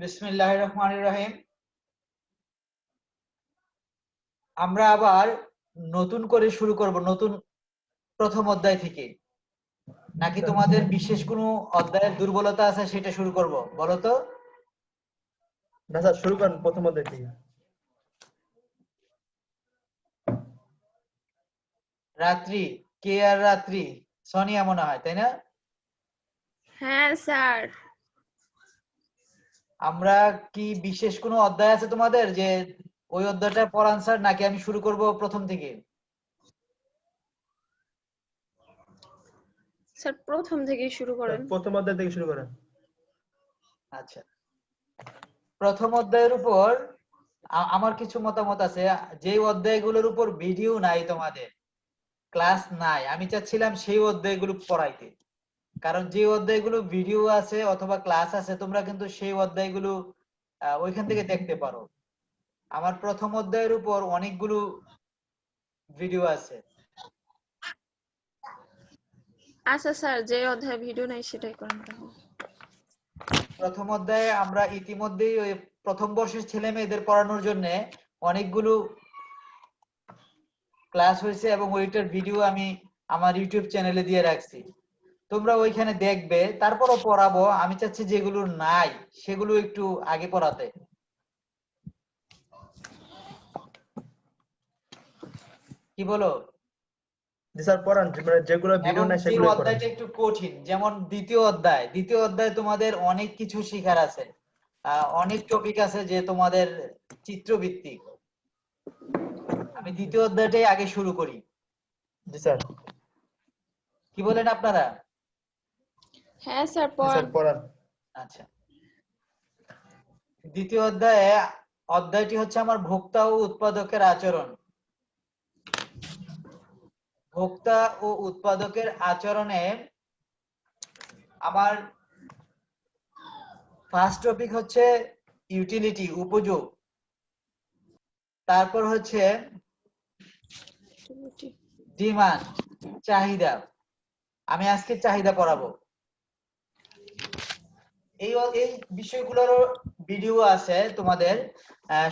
বিসমিল্লাহ রহমান রহিম। আমরা আবার নতুন করে শুরু করব নতুন প্রথম অধ্যায় থেকে। নাকি তোমাদের বিশেষ কোনো অধ্যায়ের দুর্বলতা আছে সেটা শুরু করব বলো তো? না স্যার শুরু করেন প্রথম অধ্যায় থেকে। রাত্রি কে আর রাত্রি? সনিয়া মনে হয় তাই না? হ্যাঁ স্যার। আমরা কি বিশেষ কোনো অধ্যায় আছে তোমাদের যে ওই অধ্যায়টা পড়ান স্যার নাকি আমি শুরু করব প্রথম থেকে? স্যার প্রথম থেকে শুরু করেন। প্রথম অধ্যায় থেকে শুরু করেন। আচ্ছা। প্রথম অধ্যায়ের উপর আমার কিছু মতামত আছে। যে অধ্যায়গুলোর উপর ভিডিও নাই তোমাদের ক্লাস নাই। আমি চাচ্ছিলাম সেই অধ্যায়গুলো পড়াইতে। কারণ যে অধ্যায়গুলো ভিডিও আছে অথবা ক্লাস আছে তোমরা কিন্তু সেই অধ্যায়গুলো ওইখান থেকে দেখতে পারো। আমার প্রথম অধ্যায়ের উপর অনেকগুলো ভিডিও আছে। আচ্ছা স্যার যে অধ্যায় ভিডিও নাই সেটাই করেন প্রথম অধ্যায়ে আমরা ইতিমধ্যেই ওই প্রথম বর্ষের ছেলে মেয়েদের পড়ানোর জন্য অনেকগুলো ক্লাস হয়েছে এবং ওইটার ভিডিও আমি আমার ইউটিউব চ্যানেলে দিয়ে রাখছি। তোমরা ওইখানে দেখবে তারপরও পড়াবো। আমি চাচ্ছি যেগুলো নাই সেগুলো একটু আগে পড়াতে। কি বলো? স্যার পড়ান। মানে যেগুলো ভিডিও নাই সেগুলো অধ্যায়টা একটু কঠিন। যেমন দ্বিতীয় অধ্যায়। দ্বিতীয় অধ্যায় তোমাদের অনেক কিছু শেখার আছে। আহ, অনেক টপিক আছে যে তোমাদের চিত্রভিত্তিক আমি দ্বিতীয় অধ্যায়টাই আগে শুরু করি। জি স্যার। কি বলেন আপনারা? হ্যাঁ স্যার স্যার পড়ান। আচ্ছা। দ্বিতীয় অধ্যায়ে অধ্যায়টি হচ্ছে আমার ভোক্তা ও উৎপাদকের আচরণ। ভোক্তা ও উৎপাদকের আচরণে আমার ফার্স্ট টপিক হচ্ছে ইউটিলিটি উপযোগ। তারপর হচ্ছে ডিমান্ড চাহিদা। আমি আজকে চাহিদা পড়াবো। এই এই বিষয়গুলোরও ভিডিও আছে তোমাদের।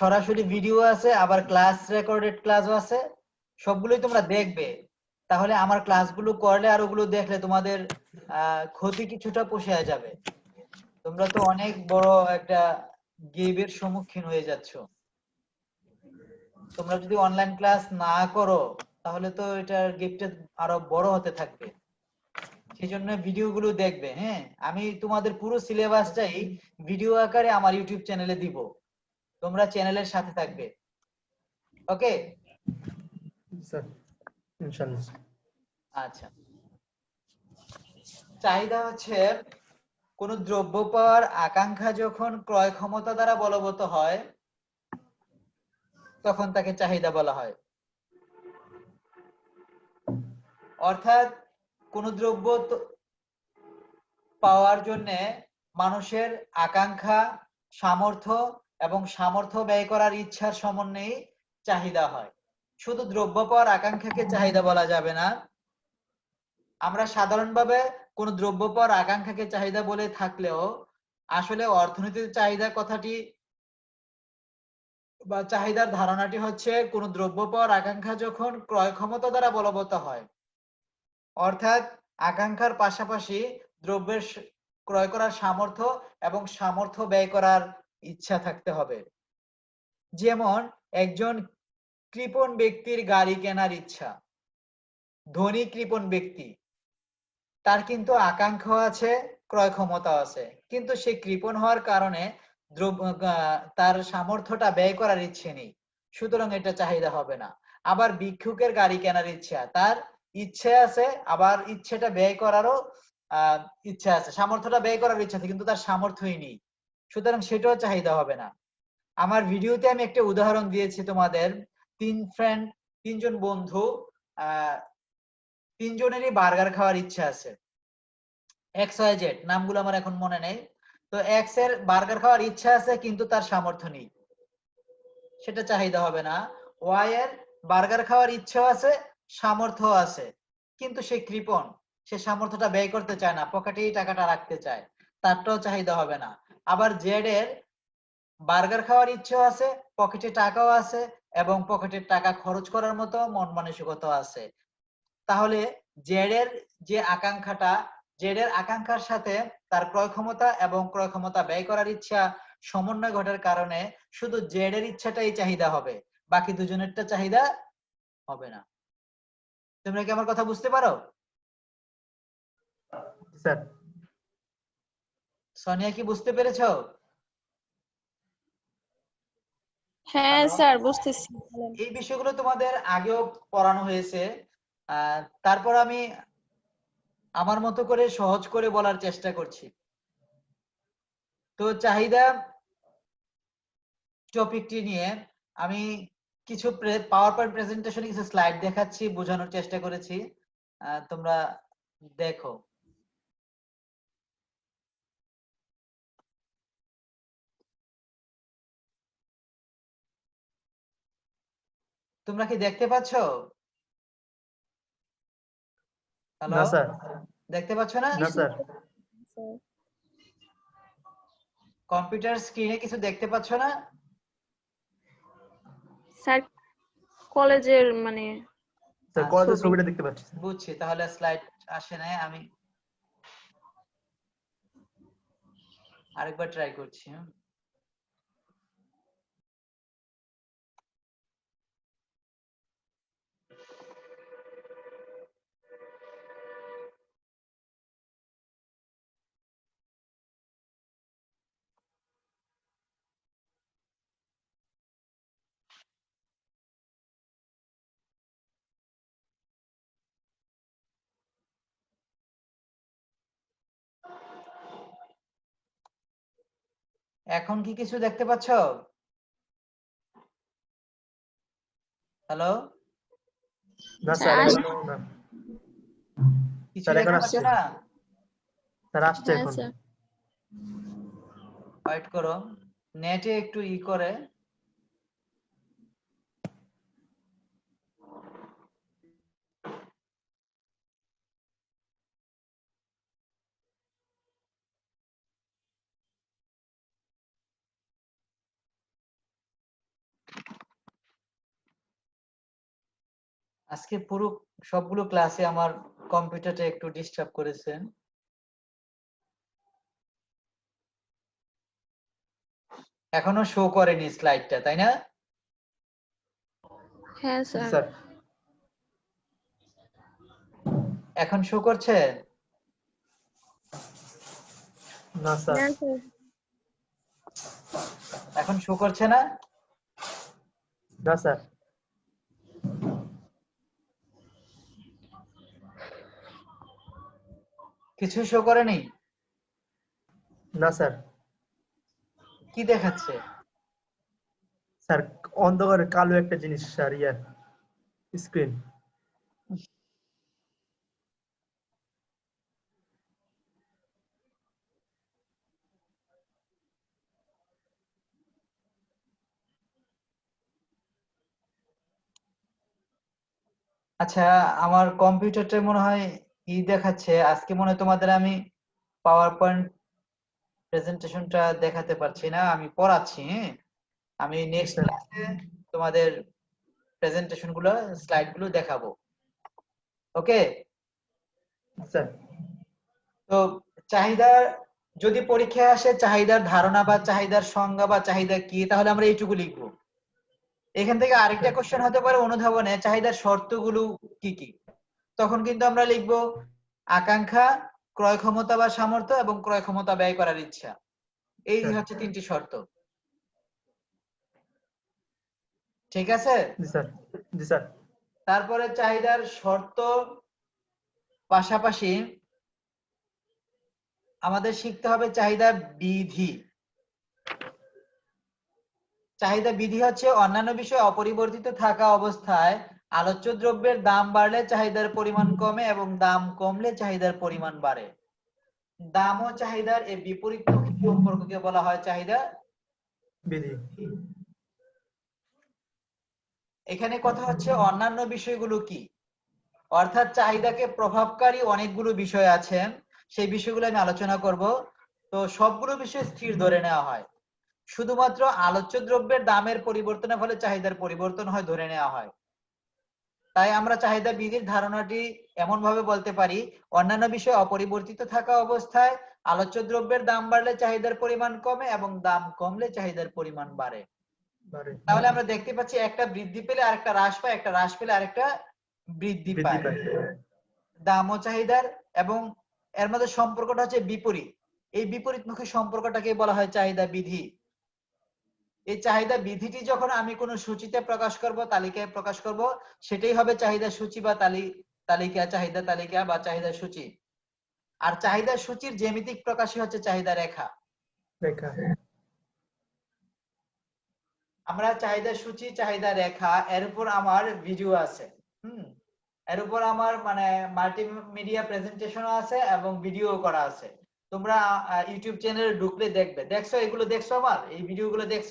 সরাসরি ভিডিও আছে, আবার ক্লাস রেকর্ডেড ক্লাসও আছে। সবগুলোই তোমরা দেখবে। তাহলে আমার ক্লাসগুলো করলে আর ওগুলো দেখলে তোমাদের ক্ষতি কিছুটা পোষায় যাবে। তোমরা তো অনেক বড় একটা গেবের সম্মুখীন হয়ে যাচ্ছ। তোমরা যদি অনলাইন ক্লাস না করো, তাহলে তো এটার গেপটা আরও বড় হতে থাকবে। সেই জন্য ভিডিওগুলো দেখবে হ্যাঁ? আমি তোমাদের পুরো সিলেবাসটাই ভিডিও আকারে আমার ইউটিউব চ্যানেলে দিব। তোমরা চ্যানেলের সাথে থাকবে। ওকে? আচ্ছা। চাহিদা হচ্ছে কোন দ্রব্য পাওয়ার আকাঙ্ক্ষা যখন ক্রয় ক্ষমতা দ্বারা বলবৎ হয় তখন তাকে চাহিদা বলা হয়। অর্থাৎ কোন দ্রব্য পাওয়ার জন্য মানুষের আকাঙ্ক্ষা, সামর্থ্য এবং সামর্থ্য ব্যয় করার ইচ্ছার সমন্বয়ে চাহিদা হয়। শুধু দ্রব্য পাওয়ার আকাঙ্ক্ষাকে চাহিদা বলা যাবে না। আমরা সাধারণভাবে কোন দ্রব্য পাওয়ার আকাঙ্ক্ষাকে চাহিদা বলে থাকলেও আসলে অর্থনীতির চাহিদা কথাটি বা চাহিদার ধারণাটি হচ্ছে কোন দ্রব্য পাওয়ার আকাঙ্ক্ষা যখন ক্রয় ক্ষমতা দ্বারা বলবৎ হয় অর্থাৎ আকাঙ্ক্ষার পাশাপাশি দ্রব্যের ক্রয় করার সামর্থ্য এবং সামর্থ্য ব্যয় করার ইচ্ছা থাকতে হবে। যেমন, একজন কৃপণ ব্যক্তির গাড়ি কেনার ইচ্ছা, ধনী কৃপণ ব্যক্তি, তার কিন্তু আকাঙ্ক্ষা আছে, ক্রয় ক্ষমতা আছে। কিন্তু সে কৃপণ হওয়ার কারণে তার সামর্থ্যটা ব্যয় করার ইচ্ছে নেই। সুতরাং এটা চাহিদা হবে না। আবার ভিক্ষুকের গাড়ি কেনার ইচ্ছা, তার ইচ্ছে আছে, আবার ইচ্ছেটা ব্যয় করারও ইচ্ছা আছে। সামর্থ্যটা ব্যয় করার ইচ্ছা আছে, কিন্তু তার সামর্থ্যই নেই। সুতরাং সেটাও চাহিদা হবে না। আমার ভিডিওতে আমি একটা উদাহরণ দিয়েছি তোমাদের। তিন ফ্রেন্ড তিনজন বন্ধু তিনজনেরই বার্গার খাওয়ার ইচ্ছা আছে। এক্স ওয়াই জেড নামগুলো আমার এখন মনে নেই। তো এক্সের বার্গার খাওয়ার ইচ্ছা আছে, কিন্তু তার সামর্থ্য নেই। সেটা চাহিদা হবে না। ওয়াই এর বার্গার খাওয়ার ইচ্ছা আছে সামর্থ্য আছে। কিন্তু সে কৃপণ, সে সামর্থ্যটা ব্যয় করতে চায় না, পকেটেই টাকাটা রাখতে চায়, তারটাও চাহিদা হবে না। আবার জেড এর বার্গার খাওয়ার ইচ্ছেও আছে, পকেটে টাকাও আছে এবং পকেটের টাকা খরচ করার মতো মন মানসিকতাও আছে। তাহলে জেডের যে আকাঙ্ক্ষাটা জেডের আকাঙ্ক্ষার সাথে তার ক্রয় ক্ষমতা এবং ক্রয় ক্ষমতা ব্যয় করার ইচ্ছা সমন্বয় ঘটার কারণে শুধু জেডের ইচ্ছাটাই চাহিদা হবে, বাকি দুজনেরটা চাহিদা হবে না। তোমরা কি আমার কথা বুঝতে পারো? স্যার। সোনিয়া কি বুঝতে পেরেছ? হ্যাঁ? স্যার বুঝতেছি এই বিষয়গুলো তোমাদের আগেও পড়ানো হয়েছে আহ, তারপর আমি আমার মতো করে সহজ করে বলার চেষ্টা করছি। তো চাহিদা টপিকটি নিয়ে আমি কিছু পাওয়ার পয়েন্ট প্রেজেন্টেশনে কিছু স্লাইড দেখাচ্ছি বোঝানোর চেষ্টা করেছি। তোমরা দেখো। তোমরা কি দেখতে পাচ্ছ? হ্যালো দেখতে পাচ্ছ না? কম্পিউটার স্ক্রিনে কিছু দেখতে পাচ্ছ না? স্যার কলেজের মানে স্যার কলেজের ছবিটা দেখতে পাচ্ছি বুঝছি তাহলে স্লাইড আসে নাই আমি আরেকবার ট্রাই করছি হুম। এখন কি কিছু দেখতে পাচ্ছ? হ্যালো না স্যার স্যার, কিছু এখন আসছে। না? স্যার আসছে হ্যাঁ এখন। ওয়েট করো। নেটে একটু ই করে। আজকে পুরো সবগুলো ক্লাসে আমার কম্পিউটারটা একটু ডিস্টার্ব করেছে এখনও শো করেনি স্লাইডটা তাই না? হ্যাঁ স্যার এখন শো করছে? না স্যার এখন শো করছে না? না স্যার কিছু শো করেনি না? স্যার। কি দেখাচ্ছে? স্যার অন্ধকারে কালো একটা জিনিস স্যার ইয়ার স্ক্রিন আচ্ছা আমার কম্পিউটারটা মনে হয় ই দেখাচ্ছে আজকে মনে তোমাদের আমি পাওয়ার পয়েন্ট প্রেজেন্টেশনটা দেখাতে পারছি না আমি পড়াচ্ছি হ্যাঁ আমি নেক্সট ক্লাসে তোমাদের প্রেজেন্টেশনগুলো স্লাইডগুলো দেখাবো। ওকে? স্যার তো চাহিদা যদি পরীক্ষায় আসে চাহিদার ধারণা বা চাহিদার সংজ্ঞা বা চাহিদা কি তাহলে আমরা এইটুকু লিখব। এখান থেকে আরেকটা কোশ্চেন হতে পারে অনুধাবনে চাহিদার শর্তগুলো কি কি? তখন কিন্তু আমরা লিখব আকাঙ্ক্ষা ক্রয় ক্ষমতা বা সামর্থ্য এবং ক্রয় ক্ষমতা ব্যয় করার ইচ্ছা। এই। হচ্ছে তিনটি শর্ত। ঠিক আছে? তারপরে চাহিদার শর্ত পাশাপাশি আমাদের শিখতে হবে চাহিদা বিধি। চাহিদা বিধি হচ্ছে অন্যান্য বিষয়ে অপরিবর্তিত থাকা অবস্থায় আলোচ্য দ্রব্যের দাম বাড়লে চাহিদার পরিমাণ কমে এবং দাম কমলে চাহিদার পরিমাণ বাড়ে। দাম ও চাহিদার এই বিপরীত সম্পর্ককে বলা হয় চাহিদা এখানে কথা হচ্ছে অন্যান্য বিষয়গুলো কি? অর্থাৎ চাহিদাকে প্রভাবকারী অনেকগুলো বিষয় আছে সেই বিষয়গুলো আমি আলোচনা করব। তো সবগুলো বিষয় স্থির ধরে নেওয়া হয়। শুধুমাত্র আলোচ্য দ্রব্যের দামের পরিবর্তনের ফলে চাহিদার পরিবর্তন হয় ধরে নেওয়া হয়। তাই আমরা চাহিদা বিধির ধারণাটি এমন ভাবে বলতে পারি অন্যান্য বিষয় অপরিবর্তিত থাকা অবস্থায় আলোচ্য দ্রব্যের দাম বাড়লে চাহিদার পরিমাণ কমে এবং দাম কমলে চাহিদার পরিমাণ বাড়ে। তাহলে আমরা দেখতে পাচ্ছি একটা বৃদ্ধি পেলে আরেকটা হ্রাস পায় একটা হ্রাস পেলে আরেকটা বৃদ্ধি বৃদ্ধি পায়। পায় দাম ও চাহিদার এবং এর মধ্যে সম্পর্কটা হচ্ছে বিপরীত। এই বিপরীতমুখী সম্পর্কটাকে বলা হয় চাহিদা বিধি। এই চাহিদা বিধিটি যখন আমি কোনো সূচিতে প্রকাশ করব তালিকায় প্রকাশ করব সেটাই হবে চাহিদা সূচি বা তালি তালিকা চাহিদা তালিকা বা চাহিদা সূচি। আর চাহিদা সূচির জ্যামিতিক প্রকাশই হচ্ছে চাহিদা রেখা। রেখা। আমরা চাহিদা সূচি চাহিদা রেখা এর উপর আমার ভিডিও আছে। হুম? এর উপর আমার মানে মাল্টিমিডিয়া প্রেজেন্টেশন আছে এবং ভিডিও করা আছে। তোমরা ইউটিউব চ্যানেলে ঢুকলে দেখবে। দেখছ? এগুলো দেখছ আমার এই ভিডিওগুলো দেখছ?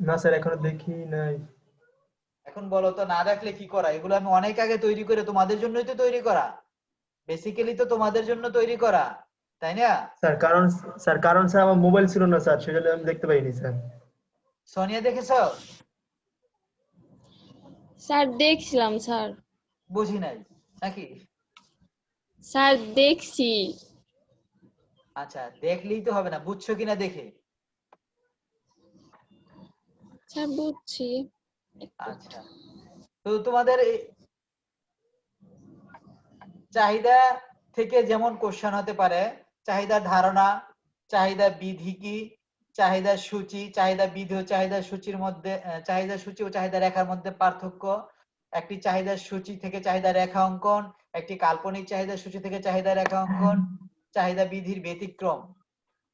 না স্যার এখনও দেখি নাই। এখন বলো তো না দেখলে কি করা? এগুলো আমি অনেক আগে তৈরি করে তোমাদের জন্যই তো তৈরি করা। বেসিক্যালি তো তোমাদের জন্য তৈরি করা তাই না? স্যার কারণ স্যার কারণ স্যার আমার মোবাইল ছিল না স্যার সেজন্য আমি দেখতে পাইনি স্যার। সোনিয়া দেখেছ? স্যার দেখছিলাম স্যার। বুঝি নাই নাকি? স্যার দেখছি। আচ্ছা দেখলেই তো হবে না বুঝছ কিনা দেখে? স্যার বুঝছি। আচ্ছা। তো তোমাদের চাহিদা থেকে যেমন কোশ্চেন হতে পারে চাহিদার ধারণা চাহিদা বিধি কি চাহিদা সূচি চাহিদা বিধি ও চাহিদা সূচির মধ্যে চাহিদা সূচি ও চাহিদা রেখার মধ্যে পার্থক্য একটি চাহিদা সূচি থেকে চাহিদা রেখা অঙ্কন, একটি কাল্পনিক চাহিদা সূচি থেকে চাহিদা রেখা অঙ্কন, চাহিদা বিধির ব্যতিক্রম।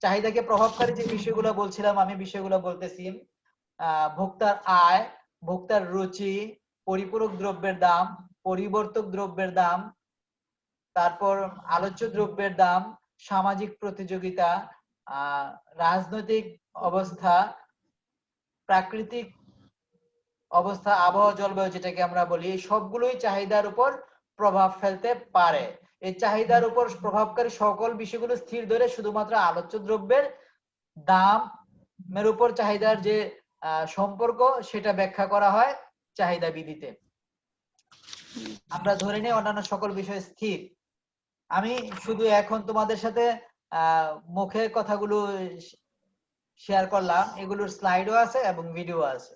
চাহিদাকে প্রভাবকারী যে বিষয়গুলো বলছিলাম, আমি বিষয়গুলো বলতেছি। ভোক্তার আয়, ভোক্তার রুচি, পরিপূরক দ্রব্যের দাম, পরিবর্তক দ্রব্যের দাম, তারপর আলোচ্য দ্রব্যের দাম, সামাজিক প্রতিযোগিতা রাজনৈতিক অবস্থা, প্রাকৃতিক অবস্থা, আবহাওয়া, জলবায়ু যেটাকে আমরা বলি এই সবগুলোই চাহিদার উপর প্রভাব ফেলতে পারে। এই চাহিদার উপর প্রভাবকারী সকল বিষয়গুলো স্থির ধরে শুধুমাত্র আলোচ্য দ্রব্যের দামের উপর চাহিদার যে সম্পর্ক, সেটা ব্যাখ্যা করা হয় চাহিদা বিধিতে। আমরা ধরে নিই অন্যান্য সকল বিষয় স্থির। আমি শুধু এখন তোমাদের সাথে মুখে কথাগুলো শেয়ার করলাম। এগুলোর স্লাইডও আছে এবং ভিডিও আছে।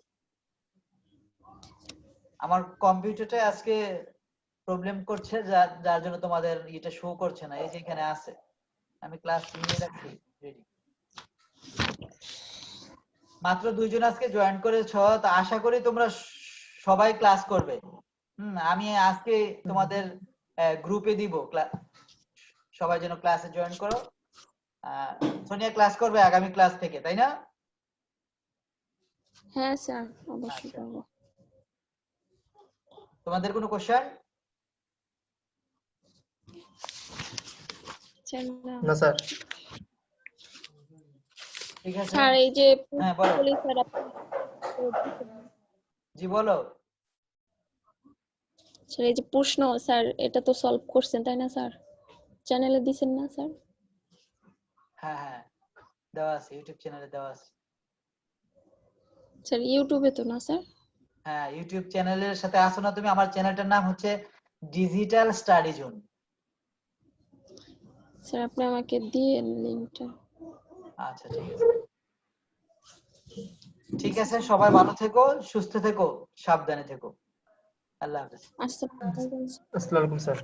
আমার কম্পিউটারটা আজকে প্রবলেম করছে যার জন্য তোমাদের এটা শো করছে না এই যে এখানে আছে। আমি ক্লাস নিয়ে রাখছি রেডি মাত্র দুইজন আজকে জয়েন করেছ তো আশা করি তোমরা সবাই ক্লাস করবে। হুম আমি আজকে তোমাদের গ্রুপে দিব ক্লা- সবাই যেন ক্লাসে জয়েন করো। সোনিয়া ক্লাস করবে আগামী ক্লাস থেকে তাই না? হ্যাঁ স্যার অবশ্যই আচ্ছা। করব। তোমাদের কোনো কোশ্চেন না। না স্যার। ঠিক আছে। স্যার এই যে হ্যাঁ, বলো। স্যার আপনি জি বলো। স্যার এই যে প্রশ্ন স্যার এটা তো সলভ করছেন তাই না স্যার? চ্যানেলে দিছেন না স্যার? হ্যাঁ হ্যাঁ দেওয়া আছে ইউটিউব চ্যানেলে দেওয়া আছে। স্যার ইউটিউবে তো না স্যার? হ্যাঁ ইউটিউব চ্যানেলের সাথে আসো না তুমি আমার চ্যানেলটার নাম হচ্ছে ডিজিটাল স্টাডি জোন স্যার আপনি আমাকে দিয়ে লিংকটা আচ্ছা ঠিক আছে। ঠিক আছে সবাই ভালো থেকো সুস্থ থেকো সাবধানে থেকো। আল্লাহ হাফেজ। আসসালামু আলাইকুম স্যার।